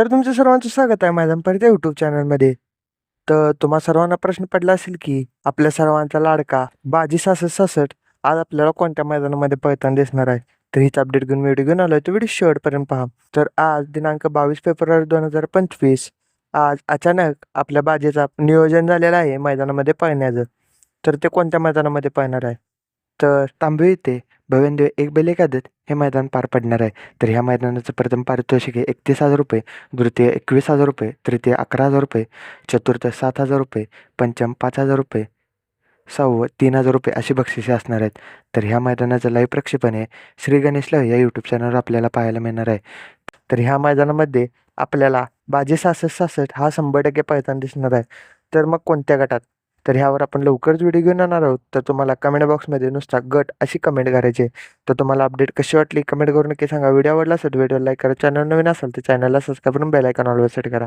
तर तुमचं सर्वांचं स्वागत आहे माझ्या परत यूट्यूब चॅनलमध्ये तर तुम्हा सर्वांना प्रश्न पडला असेल की आपल्या सर्वांचा लाडका बाजी सासष्ट सासष्ट आज आपल्याला कोणत्या मैदानामध्ये पळताना दिसणार आहे? तर हीच अपडेट घेऊन व्हिडिओ घेऊन आलो तो व्हिडिओ शेवटपर्यंत पहा. तर आज दिनांक बावीस फेब्रुवारी दोन हजार पंचवीस आज अचानक आपल्या बाजीचा नियोजन झालेलं आहे मैदानामध्ये पळण्याचं. तर ते कोणत्या मैदानामध्ये पळणार आहे? तर तांबवे येथे भवेंद्र एक बैल हे मैदान पार पडणार आहे. तर ह्या मैदानाचं प्रथम पारितोषिक आहे एकतीस हजार रुपये द्वितीय एकवीस हजार रुपये तृतीय अकरा हजार रुपये चतुर्थ सात हजार रुपये पंचम पाच हजार रुपये सहावं तीन हजार रुपये अशी बक्षिसे असणार आहेत. तर ह्या मैदानाचं लाईव्ह प्रक्षेपण हे श्री गणेश लव या यूट्यूब चॅनलवर आपल्याला पाहायला मिळणार आहे. तर ह्या मैदानामध्ये आपल्याला बाजी सासष्ट सासष्ट हा शंभर टक्के पळताना दिसणार आहे. तर मग कोणत्या गटात? तर ह्यावर आपण लवकरच व्हिडिओ घेऊन येणार आहोत. तर तुम्हाला कमेंट बॉक्समध्ये नुसता गट अशी कमेंट करायची. आहे. तर तुम्हाला अपडेट कशी वाटली? कमेंट करून नक्की सांगा. व्हिडिओ आवडला असेल व्हिडिओ लाईक करा. चॅनल नवीन असेल तर चॅनलला सबस्क्राईब करून बेलायकॉन आयकॉन सेट करा.